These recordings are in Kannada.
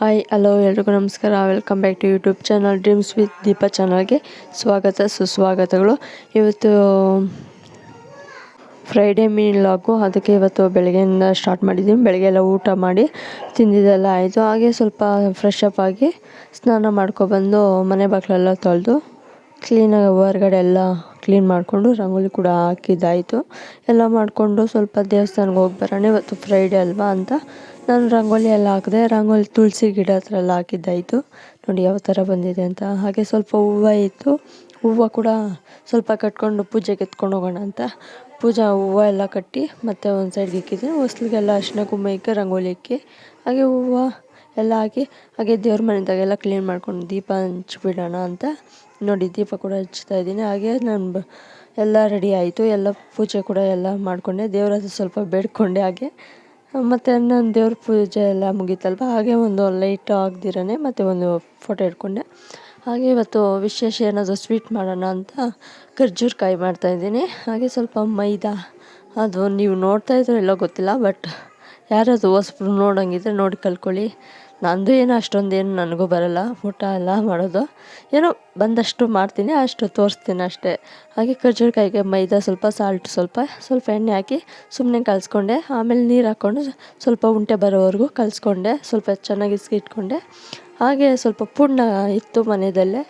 ಹಾಯ್ ಹಲೋ ಎಲ್ರಿಗೂ ನಮಸ್ಕಾರ. Welcome back to YouTube channel dreams with Deepa ಚಾನಲ್ಗೆ ಸ್ವಾಗತ, ಸುಸ್ವಾಗತಗಳು. ಇವತ್ತು ಫ್ರೈಡೇ ಮೀನ್ ಲಾಗು ಅದಕ್ಕೆ ಇವತ್ತು ಬೆಳಗ್ಗೆಯಿಂದ ಸ್ಟಾರ್ಟ್ ಮಾಡಿದ್ದೀನಿ ಬೆಳಗ್ಗೆ ಎಲ್ಲ ಊಟ ಮಾಡಿ ತಿಂದಿದ್ದೆಲ್ಲ ಆಯಿತು. ಹಾಗೆ ಸ್ವಲ್ಪ ಫ್ರೆಶ್ ಅಪ್ ಆಗಿ ಸ್ನಾನ ಮಾಡ್ಕೊಬಂದು ಮನೆ ಬಾಗಿಲೆಲ್ಲ ತೊಳೆದು ಕ್ಲೀನಾಗಿ ಹೊರಗಡೆ ಎಲ್ಲ ಕ್ಲೀನ್ ಮಾಡಿಕೊಂಡು ರಂಗೋಲಿ ಕೂಡ ಹಾಕಿದ್ದಾಯಿತು. ಎಲ್ಲ ಮಾಡಿಕೊಂಡು ಸ್ವಲ್ಪ ದೇವಸ್ಥಾನಕ್ಕೆ ಹೋಗಿ ಬರೋಣ, ಇವತ್ತು ಫ್ರೈಡೇ ಅಲ್ವಾ ಅಂತ. ನಾನು ರಂಗೋಲಿ ಎಲ್ಲ ಹಾಕಿದೆ. ರಂಗೋಲಿ ತುಳಸಿ ಗಿಡ ಹತ್ರ ಎಲ್ಲ ಹಾಕಿದ್ದಾಯಿತು. ನೋಡಿ ಯಾವ ಥರ ಬಂದಿದೆ ಅಂತ. ಹಾಗೆ ಸ್ವಲ್ಪ ಹೂವು ಇತ್ತು. ಹೂವು ಕೂಡ ಸ್ವಲ್ಪ ಕಟ್ಕೊಂಡು ಪೂಜೆಗೆ ಎತ್ಕೊಂಡು ಹೋಗೋಣ ಅಂತ. ಪೂಜಾ ಹೂವು ಎಲ್ಲ ಕಟ್ಟಿ ಮತ್ತೆ ಒಂದು ಸೈಡ್ಗೆ ಇಕ್ಕಿದ್ದೆ. ಹೊಸ್ಲಿಗೆಲ್ಲ ಅರಿಶಿನ ಕುಂಕುಮ ಇಕ್ಕಿ, ರಂಗೋಲಿ ಇಕ್ಕಿ. ಹಾಗೆ ಹೂವು ಎಲ್ಲ ಹಾಕಿ, ಹಾಗೆ ದೇವ್ರ ಮನೆದಾಗೆಲ್ಲ ಕ್ಲೀನ್ ಮಾಡ್ಕೊಂಡು ದೀಪ ಹಂಚ್ಬಿಡೋಣ ಅಂತ ನೋಡಿ, ದೀಪ ಕೂಡ ಹಚ್ತಾ ಇದ್ದೀನಿ. ಹಾಗೆ ನಾನು ಬ, ಎಲ್ಲ ರೆಡಿ ಆಯಿತು. ಎಲ್ಲ ಪೂಜೆ ಕೂಡ ಎಲ್ಲ ಮಾಡಿಕೊಂಡೆ. ದೇವ್ರ ಹತ್ರ ಸ್ವಲ್ಪ ಬೇಡ್ಕೊಂಡೆ ಹಾಗೆ. ಮತ್ತು ನನ್ನ ದೇವ್ರ ಪೂಜೆ ಎಲ್ಲ ಮುಗೀತಲ್ವ? ಹಾಗೆ ಒಂದು ಲೈಟ್ ಆಗದಿರೇ ಮತ್ತು ಒಂದು ಫೋಟೋ ಇಟ್ಕೊಂಡೆ. ಹಾಗೆ ಇವತ್ತು ವಿಶೇಷ ಏನಾದರೂ ಸ್ವೀಟ್ ಮಾಡೋಣ ಅಂತ ಖರ್ಜೂರ್ ಕಾಯಿ ಮಾಡ್ತಾಯಿದ್ದೀನಿ ಹಾಗೆ ಸ್ವಲ್ಪ ಮೈದಾ, ಅದು ನೀವು ನೋಡ್ತಾ ಇದ್ರೆ ಎಲ್ಲೋ ಗೊತ್ತಿಲ್ಲ ಬಟ್ ಯಾರಾದರೂ ಹೊಸ್ಬ್ರು ನೋಡೋಂಗಿದ್ರೆ ನೋಡಿ ಕಲ್ತ್ಕೊಳ್ಳಿ ನಂದು ಏನು ಅಷ್ಟೊಂದೇನು ನನಗೂ ಬರಲ್ಲ. ಊಟ ಎಲ್ಲ ಮಾಡೋದು. ಏನೋ ಬಂದಷ್ಟು ಮಾಡ್ತೀನಿ, ಅಷ್ಟು ತೋರಿಸ್ತೀನಿ ಅಷ್ಟೇ. ಹಾಗೆ ಕರ್ಜೂರಕಾಯಿಗೆ ಮೈದಾ ಸ್ವಲ್ಪ ಸಾಲ್ಟ್ ಸ್ವಲ್ಪ ಸ್ವಲ್ಪ ಎಣ್ಣೆ ಹಾಕಿ ಸುಮ್ಮನೆ ಕಲಿಸ್ಕೊಂಡೆ. ಆಮೇಲೆ ನೀರು ಹಾಕ್ಕೊಂಡು ಸ್ವಲ್ಪ ಉಂಟೆ ಬರೋವರೆಗೂ ಕಲಿಸ್ಕೊಂಡೆ. ಸ್ವಲ್ಪ ಚೆನ್ನಾಗಿ ಇಟ್ಕೊಂಡೆ ಹಾಗೆ ಸ್ವಲ್ಪ ಪುಣ್ಯ ಇತ್ತು ಮನೆಯಲ್ಲೇ.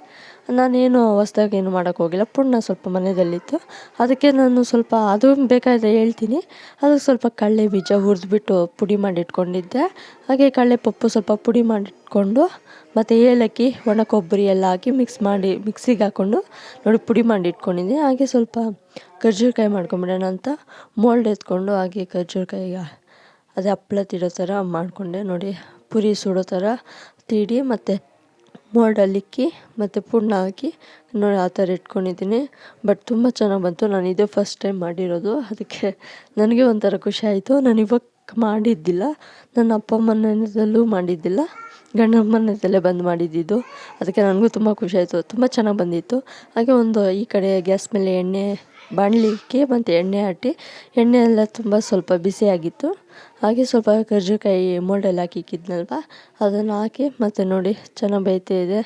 ನಾನೇನು ಹೊಸ್ದಾಗಿ ಏನು ಮಾಡೋಕ್ಕೆ ಹೋಗಿಲ್ಲ. ಪುಣ್ಯ ಸ್ವಲ್ಪ ಮನೆಯಲ್ಲಿತ್ತು. ಅದಕ್ಕೆ ನಾನು ಸ್ವಲ್ಪ ಅದು ಬೇಕಾದರೆ ಹೇಳ್ತೀನಿ. ಅದಕ್ಕೆ ಸ್ವಲ್ಪ ಕಡಲೆ ಬೀಜ ಹುರಿದ್ಬಿಟ್ಟು ಪುಡಿ ಮಾಡಿ ಇಟ್ಕೊಂಡಿದ್ದೆ ಹಾಗೆ ಕಡಲೆ ಪಪ್ಪು ಸ್ವಲ್ಪ ಪುಡಿ ಮಾಡಿಟ್ಕೊಂಡು, ಮತ್ತು ಏಲಕ್ಕಿ, ಒಣ ಕೊಬ್ಬರಿ ಎಲ್ಲ ಹಾಕಿ ಮಿಕ್ಸ್ ಮಾಡಿ ಮಿಕ್ಸಿಗೆ ಹಾಕ್ಕೊಂಡು ನೋಡಿ ಪುಡಿ ಮಾಡಿ ಇಟ್ಕೊಂಡಿದ್ದೆ ಹಾಗೆ ಸ್ವಲ್ಪ ಕರ್ಜೂರಕಾಯಿ ಮಾಡ್ಕೊಂಬಿಡೋಣ ಅಂತ ಮೋಲ್ಡ್ ಎತ್ಕೊಂಡು ಹಾಗೆ ಕರ್ಜೂರಕಾಯಿಗೆ ಅದೇ ಹಪ್ಳ ತಿಡೋ ಥರ ಮಾಡಿಕೊಂಡೆ. ನೋಡಿ, ಪುರಿ ಸುಡೋ ಥರ ತೀಡಿ ಮತ್ತು ಮೋಲ್ಡಲ್ಲಿ ಇಕ್ಕಿ ಮತ್ತು ಪುಣ್ಣ ಹಾಕಿ ನೋಡಿ ಆ ಥರ ಇಟ್ಕೊಂಡಿದ್ದೀನಿ. ಬಟ್ ತುಂಬ ಚೆನ್ನಾಗಿ ಬಂತು. ನಾನು ಇದೇ ಫಸ್ಟ್ ಟೈಮ್ ಮಾಡಿರೋದು. ಅದಕ್ಕೆ ನನಗೆ ಒಂಥರ ಖುಷಿ ಆಯಿತು. ನಾನು ಇವಾಗ ಮಾಡಿದ್ದಿಲ್ಲ. ನನ್ನ ಅಪ್ಪ ಅಮ್ಮನಲ್ಲೂ ಮಾಡಿದ್ದಿಲ್ಲ. ಗಂಡನ ತಲೆ ಬಂದ್ ಮಾಡಿದ್ದಿದ್ದು. ಅದಕ್ಕೆ ನನಗೂ ತುಂಬ ಖುಷಿ ಆಯಿತು ತುಂಬ ಚೆನ್ನಾಗಿ ಬಂದಿತ್ತು. ಹಾಗೆ ಒಂದು ಈ ಕಡೆ ಗ್ಯಾಸ್ ಮೇಲೆ ಎಣ್ಣೆ ಬಾಣಲಿಕ್ಕೆ ಮತ್ತು ಎಣ್ಣೆ ಹಾಕಿ ಎಣ್ಣೆ ಎಲ್ಲ ತುಂಬ ಸ್ವಲ್ಪ ಬಿಸಿಯಾಗಿತ್ತು ಹಾಗೆ ಸ್ವಲ್ಪ ಕರ್ಜಿಕಾಯಿ ಮೋಲ್ಡಲ್ಲಿ ಹಾಕಿ ಇಕ್ಕಿದ್ನಲ್ವ ಅದನ್ನು ಹಾಕಿ ಮತ್ತು ನೋಡಿ, ಚೆನ್ನಾಗಿ ಬೇಯ್ತಾ ಇದೆ.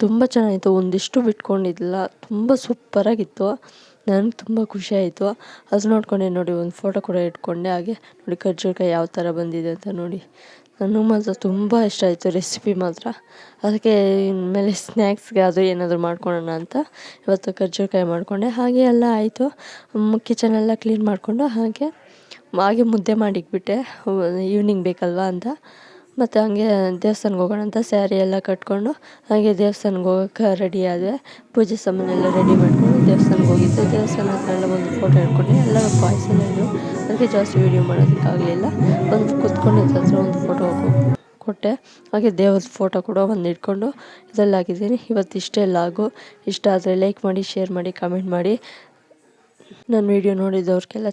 ತುಂಬ ಚೆನ್ನಾಗಿತ್ತು. ಒಂದಿಷ್ಟು ಬಿಟ್ಕೊಂಡಿದ್ದಿಲ್ಲ. ತುಂಬ ಸೂಪರಾಗಿತ್ತು ನನಗೆ ತುಂಬ ಖುಷಿ ಆಯಿತು ಅದು ನೋಡ್ಕೊಂಡೆ ನೋಡಿ, ಒಂದು ಫೋಟೋ ಕೂಡ ಇಟ್ಕೊಂಡೆ. ಹಾಗೆ ನೋಡಿ, ಕರ್ಜಿಕಾಯಿ ಯಾವ ಥರ ಬಂದಿದೆ ಅಂತ ನೋಡಿ. ನನಗೆ ಮಾತ್ರ ತುಂಬ ಇಷ್ಟ ಆಯಿತು ರೆಸಿಪಿ ಮಾತ್ರ. ಅದಕ್ಕೆ ಇನ್ಮೇಲೆ ಸ್ನ್ಯಾಕ್ಸ್ಗೆ ಅದು ಏನಾದರೂ ಮಾಡ್ಕೊಳ್ಳೋಣ ಅಂತ ಇವತ್ತು ಕರ್ಜೂರಕಾಯಿ ಮಾಡಿಕೊಂಡೆ. ಹಾಗೆ ಎಲ್ಲ ಆಯಿತು. ಕಿಚನೆಲ್ಲ ಕ್ಲೀನ್ ಮಾಡಿಕೊಂಡು ಹಾಗೆ ಹಾಗೆ ಮುದ್ದೆ ಮಾಡಿಕ್ಬಿಟ್ಟೆ ಈವ್ನಿಂಗ್ ಬೇಕಲ್ವಾ ಅಂತ. ಮತ್ತು ಹಾಗೆ ದೇವಸ್ಥಾನಕ್ಕೆ ಹೋಗೋಣ ಅಂತ ಸ್ಯಾರಿ ಎಲ್ಲ ಕಟ್ಕೊಂಡು ಹಾಗೆ ದೇವಸ್ಥಾನಕ್ಕೆ ಹೋಗೋಕ್ಕೆ ರೆಡಿ ಆದರೆ ಪೂಜೆ ಸಾಮಾನೆಲ್ಲ ರೆಡಿ ಮಾಡಿಕೊಂಡು ದೇವಸ್ಥಾನಕ್ಕೆ ಹೋಗಿದ್ದೆ. ದೇವಸ್ಥಾನ ಹತ್ರ ಎಲ್ಲ ಒಂದು ಫೋಟೋ ಹಿಡ್ಕೊಂಡೆ. ಎಲ್ಲ ಪಾಯಸನೂ ಅದಕ್ಕೆ ಜಾಸ್ತಿ ವೀಡಿಯೋ ಮಾಡೋದಕ್ಕಾಗಲಿಲ್ಲ. ಒಂದು ಕುತ್ಕೊಂಡಿದ್ದ ಹತ್ರ ಒಂದು ಫೋಟೋ ಕೊಟ್ಟೆ. ಹಾಗೆ ದೇವ್ರದ ಫೋಟೋ ಕೂಡ ಒಂದು ಇಟ್ಕೊಂಡು ಇದರಲ್ಲಿ ಹಾಕಿದ್ದೀನಿ ಇವತ್ತು ಇಷ್ಟೇ ಲಾಗು. ಇಷ್ಟ ಆದರೆ ಲೈಕ್ ಮಾಡಿ ಶೇರ್ ಮಾಡಿ ಕಮೆಂಟ್ ಮಾಡಿ. ನನ್ನ ವಿಡಿಯೋ ನೋಡಿದ್ದವ್ರಿಗೆಲ್ಲ